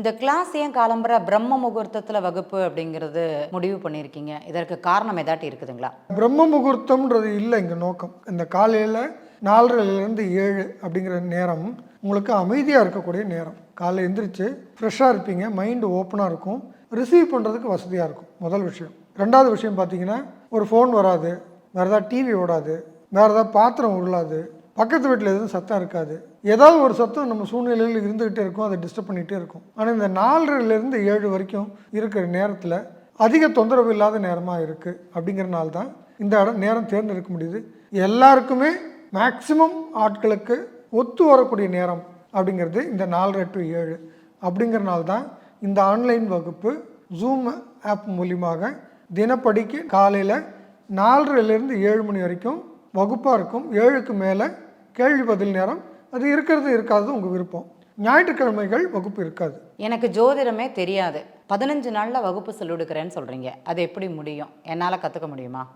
இந்த கிளாஸ் ஏன் காலம்பர பிரம்ம முகூர்த்தத்தில் வகுப்பு அப்படிங்கிறது முடிவு பண்ணியிருக்கீங்க? இதற்கு காரணம் ஏதாட்டி இருக்குதுங்களா? பிரம்ம முகூர்த்தம்ன்றது இல்லை இங்கே நோக்கம். இந்த காலையில் நாலரைலேருந்து ஏழு அப்படிங்கிற நேரம் உங்களுக்கு அமைதியாக இருக்கக்கூடிய நேரம். காலையில் எந்திரிச்சு ஃப்ரெஷ்ஷாக இருப்பீங்க மைண்டு ஓப்பனாக இருக்கும் ரிசீவ் பண்ணுறதுக்கு வசதியாக இருக்கும். முதல் விஷயம். ரெண்டாவது விஷயம் பார்த்தீங்கன்னா ஒரு ஃபோன் வராது வேறு ஏதாவது டிவி ஓடாது வேறு ஏதாவது பாத்திரம் உருளாது பக்கத்து வீட்டில் எதுவும் சத்தம் இருக்காது. ஏதாவது ஒரு சத்தம் நம்ம சூழ்நிலையில் இருந்துக்கிட்டே இருக்கும் அதை டிஸ்டர்ப் பண்ணிகிட்டே இருக்கும். ஆனால் இந்த நாலரைலேருந்து ஏழு வரைக்கும் இருக்கிற நேரத்தில் அதிக தொந்தரவு இல்லாத நேரமாக இருக்குது அப்படிங்கிறனால தான் இந்த இடம் நேரம் தேர்ந்தெடுக்க முடியுது. எல்லாருக்குமே மேக்சிமம் ஆட்களுக்கு ஒத்து வரக்கூடிய நேரம் அப்படிங்கிறது இந்த நாலரை டு ஏழு அப்படிங்கிறனால தான் இந்த ஆன்லைன் வகுப்பு ஜூம் ஆப் மூலியமாக தினப்படிக்கு காலையில் நாலரைலேருந்து ஏழு மணி வரைக்கும் வகுப்பாக இருக்கும். ஏழுக்கு மேலே கேள்வி பதில் நேரம். அது இருக்கிறது இருக்காது உங்கள் விருப்பம். ஞாயிற்றுக்கிழமைகள் வகுப்பு இருக்காது. எனக்கு ஜோதிடமே தெரியாது. பதினஞ்சு நாளில் வகுப்பு சொல்லிடுக்கிறேன்னு சொல்கிறீங்க அது எப்படி முடியும்? என்னால் கற்றுக்க முடியுமா?